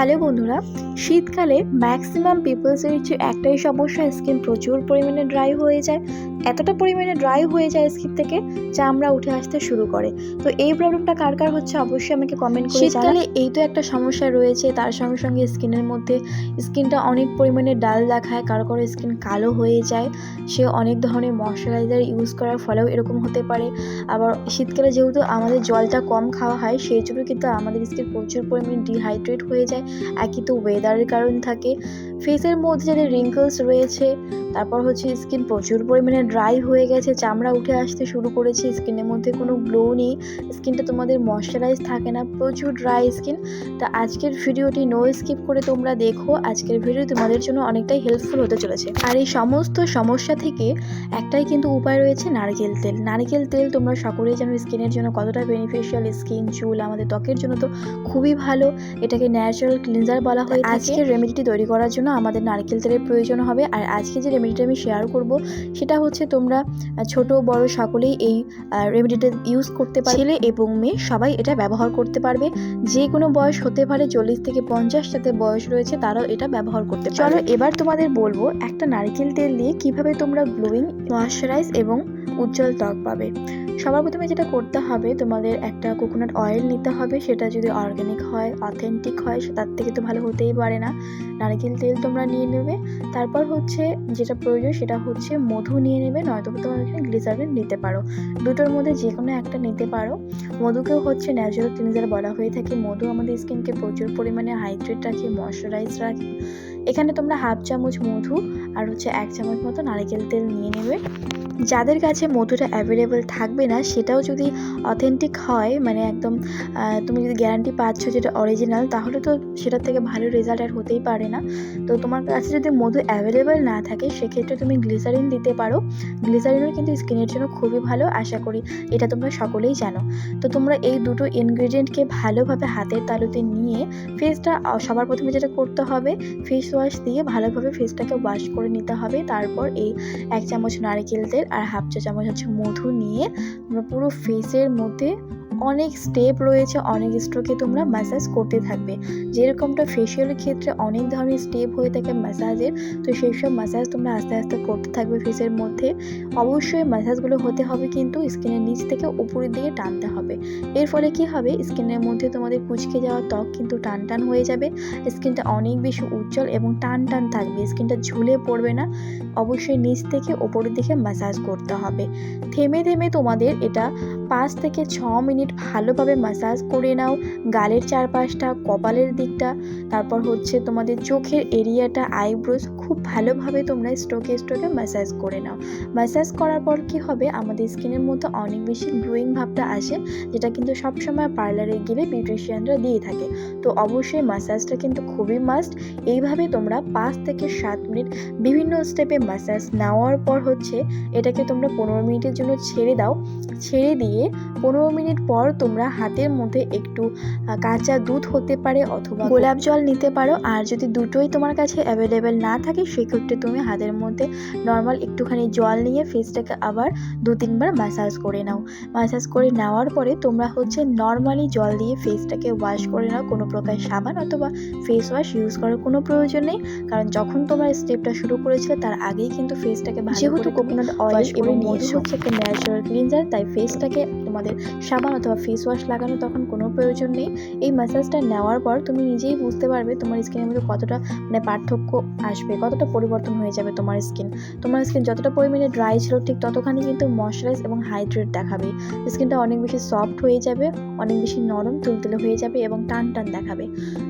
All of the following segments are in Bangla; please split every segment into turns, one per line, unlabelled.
হ্যালো বন্ধুরা শীতকালে ম্যাক্সিমাম পিপলসের হচ্ছে একটাই সমস্যা স্কিন প্রচুর পরিমাণে ড্রাই হয়ে যায়। এতটা পরিমাণে ড্রাই হয়ে যায় স্কিন থেকে চামড়া উঠে আসতে শুরু করে। তো এই প্রবলেমটা কার কার হচ্ছে অবশ্যই আমাকে কমেন্ট করে শীতকালে এই তো একটা সমস্যা রয়েছে, তার সঙ্গে সঙ্গে স্কিনের মধ্যে স্কিনটা অনেক পরিমাণে ডাল দেখায়, কারও কারও স্কিন কালো হয়ে যায়। সে অনেক ধরনের ময়শ্চারাইজার ইউজ করার ফলেও এরকম হতে পারে। আবার শীতকালে যেহেতু আমাদের জলটা কম খাওয়া হয়, সেই জন্য কিন্তু আমাদের স্কিন প্রচুর পরিমাণে ডিহাইড্রেট হয়ে যায়। একই তো ওয়েদারের কারণ থাকে। ফেসের মধ্যে যাদের রিঙ্কলস রয়েছে, তারপর হচ্ছে স্কিন প্রচুর পরিমাণে ড্রাই হয়ে গেছে, চামড়া উঠে আসতে শুরু করেছে স্কিনের মধ্যে কোনো গ্লো নেই স্কিনটা তোমাদের ময়শ্চারাইজ থাকে না, প্রচুর ড্রাই স্কিন তা আজকের ভিডিওটি নো স্কিপ করে তোমরা দেখো, আজকের ভিডিও তোমাদের জন্য অনেকটাই হেল্পফুল হতে চলেছে। আর এই সমস্ত সমস্যা থেকে একটাই কিন্তু উপায় রয়েছে নারকেল তেল। নারকেল তেল তোমরা সকলেই জানো স্কিনের জন্য কতটা বেনিফিশিয়াল স্কিন চুল আমাদের ত্বকের জন্য তো খুবই ভালো, এটাকে ন্যাচারাল ক্লিনজার বলা হয় আজকের রেমেডিটি তৈরি করার জন্য আমাদের নারকেল তেলের প্রয়োজন হবে। আর আজকে যে রেমেডিটা আমি শেয়ার করব, সেটা হচ্ছে তোমরা ছোট, বড় সকলেই এই রেমেডিটা ইউজ করতে পারবে। ছেলে এবং মেয়ে সবাই এটা ব্যবহার করতে পারবে। যে কোনো বয়স হতে পারে চল্লিশ থেকে পঞ্চাশ, যাতে বয়স রয়েছে তারাও এটা ব্যবহার করতে চলো এবার তোমাদের বলব, একটা নারকেল তেল দিয়ে কীভাবে তোমরা গ্লোয়িং, ময়শ্চারাইজ এবং উজ্জ্বল ত্বক পাবে। সবার প্রথমে যেটা করতে হবে, তোমাদের একটা কোকোনাট অয়েল নিতে হবে। সেটা যদি অর্গ্যানিক হয় অথেন্টিক হয় তার থেকে তো ভালো হতেই পারে না। নারকেল তেল তোমরা নিয়ে নেবে। তারপর হচ্ছে যেটা প্রয়োজন, সেটা হচ্ছে মধু নিয়ে নেবে। নয়তো তোমরা এখানে গ্লিসারিন নিতে পারো। দুটোর মধ্যে যে কোনো একটা নিতে পারো। মধুকেও হচ্ছে ন্যাচারাল ক্লিনজার বলা হয়ে থাকে। মধু আমাদের স্কিনকে প্রচুর পরিমাণে হাইড্রেট রাখে ময়শ্চারাইজ রাখে। এখানে তোমরা হাফ চামচ মধু আর হচ্ছে এক চামচ মতো নারকেল তেল নিয়ে নেবে। যাদের কাছে মধুটা অ্যাভেলেবেল থাকবে না, সেটাও যদি অথেন্টিক হয় মানে একদম তুমি যদি গ্যারান্টি পাচ্ছ যেটা অরিজিনাল তাহলে তো সেটার থেকে ভালো রেজাল্ট আর হতেই পারে না। তো তোমার কাছে যদি মধু অ্যাভেলেবেল না থাকে, সেক্ষেত্রে তুমি গ্লিসারিন দিতে পারো। গ্লিসারিনও কিন্তু স্কিনের জন্য খুবই ভালো, আশা করি এটা তোমরা সকলেই জানো। তো তোমরা এই দুটো ইনগ্রিডিয়েন্টকে ভালোভাবে হাতের তালুতে নিয়ে ফেসটা সবার প্রথমে যেটা করতে হবে ফেস ওয়াশ দিয়ে ভালোভাবে ফেসটাকে ওয়াশ করে নিতে হবে। তারপর এই এক চামচ নারকেল তেল আর হাফ চা চামচ হচ্ছে মধু নিয়ে আমরা পুরো ফেসের মধ্যে অনেক স্টেপ রয়েছে, অনেক স্ট্রোকে তোমরা ম্যাসাজ করতে থাকবে। যেরকমটা ফেসিয়ালের ক্ষেত্রে অনেক ধরনের স্টেপ হয়ে থাকে ম্যাসাজের তো সেই সব ম্যাসাজ তোমরা আস্তে আস্তে করতে থাকবে ফেসের মধ্যে। অবশ্যই ম্যাসাজগুলো হতে হবে কিন্তু স্কিনের নিচ থেকে উপরের দিকে টানতে হবে। এর ফলে কি হবে? স্কিনের মধ্যে তোমাদের কুচকে যাওয়া ত্বক কিন্তু টান টান হয়ে যাবে। স্কিনটা অনেক বেশি উজ্জ্বল এবং টান টান থাকবে স্কিনটা ঝুলে পড়বে না। অবশ্যই নিচ থেকে ওপরের দিকে ম্যাসাজ করতে হবে। থেমে থেমে তোমাদের এটা পাঁচ থেকে ছ মিনিট ভালোভাবে ম্যাসাজ করে নাও। গালের চারপাশটা, কপালের দিকটা। তারপর হচ্ছে তোমাদের চোখের এরিয়াটা আইব্রোজ খুব ভালোভাবে তোমরা স্ট্রোকে স্ট্রোকে ম্যাসাজ করে নাও। ম্যাসাজ করার পর কি হবে? আমাদের স্কিনের মধ্যে অনেক বেশি গ্লোয়িং ভাবটা আসে, যেটা কিন্তু সবসময় পার্লারে গেলে বিউটিশিয়ানরা দিয়ে থাকে। তো অবশ্যই ম্যাসাজটা কিন্তু খুবই মাস্ট এইভাবে তোমরা পাঁচ থেকে সাত মিনিট বিভিন্ন স্টেপে ম্যাসাজ নেওয়ার পর হচ্ছে এটাকে তোমরা পনেরো মিনিটের জন্য ছেড়ে দাও। ছেড়ে দিয়ে পনেরো মিনিট পর তোমরা হাতের মধ্যে একটু কাঁচা দুধ হতে পারে অথবা গোলাপ জল নিতে পারো। আর যদি দুটোই তোমার কাছে অ্যাভেলেবেল না থাকে সেক্ষেত্রে তুমি হাতের মধ্যে নর্মাল একটুখানি জল নিয়ে ফেসটাকে আবার দু তিনবার ম্যাসাজ করে নাও। ম্যাসাজ করে নেওয়ার পরে তোমরা হচ্ছে নর্মালি জল দিয়ে ফেসটাকে ওয়াশ করে নাও। কোনো প্রকার সাবান অথবা ফেস ওয়াশ ইউজ করার কোনো প্রয়োজন নেই। কারণ যখন তোমরা স্টেপটা শুরু করেছিলে তার আগেই কিন্তু ফেসটাকে যেহেতু কোকোনাট অয়েল এবং মধু হচ্ছে একটা ন্যাচারাল ক্লিনজার তাই ফেসটাকে তোমাদের সাবান অথবা ফেস ওয়াশ লাগানো তখন কোনো প্রয়োজন নেই। এই ম্যাসাজটা নেওয়ার পর তুমি নিজেই বুঝতে পারবে তোমার স্কিনের মধ্যে কতটা মানে পার্থক্য আসবে, কতটা পরিবর্তন হয়ে যাবে তোমার স্কিন তোমার স্কিন যতটা পরিমাণে ড্রাই ছিল ঠিক ততখানি কিন্তু ময়শ্চারাইজ এবং হাইড্রেট দেখাবে। স্কিনটা অনেক বেশি সফট হয়ে যাবে, অনেক বেশি নরম তুলতুলে হয়ে যাবে এবং টান টান দেখাবে।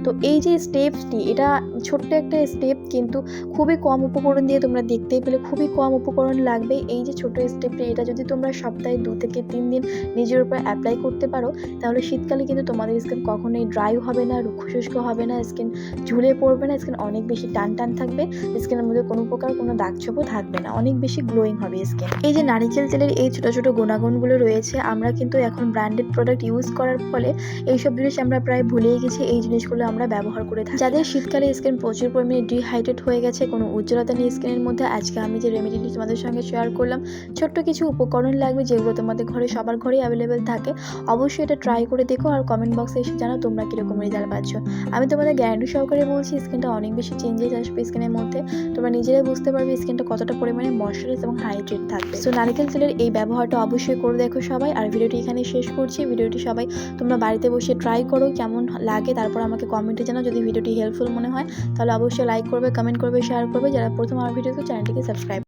তো এই যে স্টেপসটি এটা ছোট্ট একটা স্টেপ কিন্তু খুবই কম উপকরণ দিয়ে তোমরা দেখতেই পেলে, খুবই কম উপকরণ লাগবে। এই যে ছোট স্টেপটি এটা যদি তোমরা সপ্তাহে দু থেকে তিন দিন নিজের উপর অ্যাপ্লাই করতে পারো, তাহলে শীতকালে কিন্তু তোমাদের স্কিন কখনোই ড্রাই হবে না রুক্ষ শুষ্ক হবে না স্কিন ঝুলে পড়বে না স্কিন অনেক বেশি টান টান থাকবে স্কিনের মধ্যে কোনো প্রকার কোনো দাগ ছোপও থাকবে না, অনেক বেশি গ্লোয়িং হবে স্কিন এই যে নারিকেল তেলের এই ছোট ছোট গুণাগুণগুলো রয়েছে, আমরা কিন্তু এখন ব্র্যান্ডেড প্রোডাক্ট ইউজ করার ফলে এইসব জিনিস আমরা প্রায় ভুলেই গেছি, এই জিনিসগুলো আমরা ব্যবহার করে থাকি। যাদের শীতকালে স্কিন প্রচুর পরিমাণে ডিহাইড্রেট হয়ে গেছে, কোনো উজ্জ্বলতা নেই স্কিনের মধ্যে, আজকে আমি যে রেমেডিটি তোমাদের সঙ্গে শেয়ার করলাম, ছোট্ট কিছু উপকরণ লাগবে যেগুলো তোমাদের ঘরে সবার ঘরেই অ্যাভেলেবেল থাকে, অবশ্যই এটা ট্রাই করে দেখো আর কমেন্ট বক্সে এসে জানাও তোমরা কীরকম রেজাল্ট পাচ্ছ। আমি তোমাদের গ্যারান্টি সহকারে বলছি স্কিনটা অনেক বেশি চেঞ্জেস আসবে স্কিনের মধ্যে। তোমরা নিজেরাই বুঝতে পারবে স্কিনটা কতটা পরিমাণে ময়শ্চারাইজ এবং হাইড্রেট থাকবে। সো নারিকেল তেলের এই ব্যবহারটা অবশ্যই করে দেখো সবাই। আর ভিডিওটি এখানে শেষ করছি। ভিডিওটি সবাই তোমরা বাড়িতে বসে ট্রাই করো, কেমন লাগে তারপর আমাকে কমেন্টে জানাও। যদি ভিডিওটি হেল্পফুল মনে হয়, তাহলে অবশ্যই লাইক করবে কমেন্ট করবে শেয়ার করবে। যারা প্রথম আমার ভিডিওকে চ্যানেলটিকে সাবস্ক্রাইব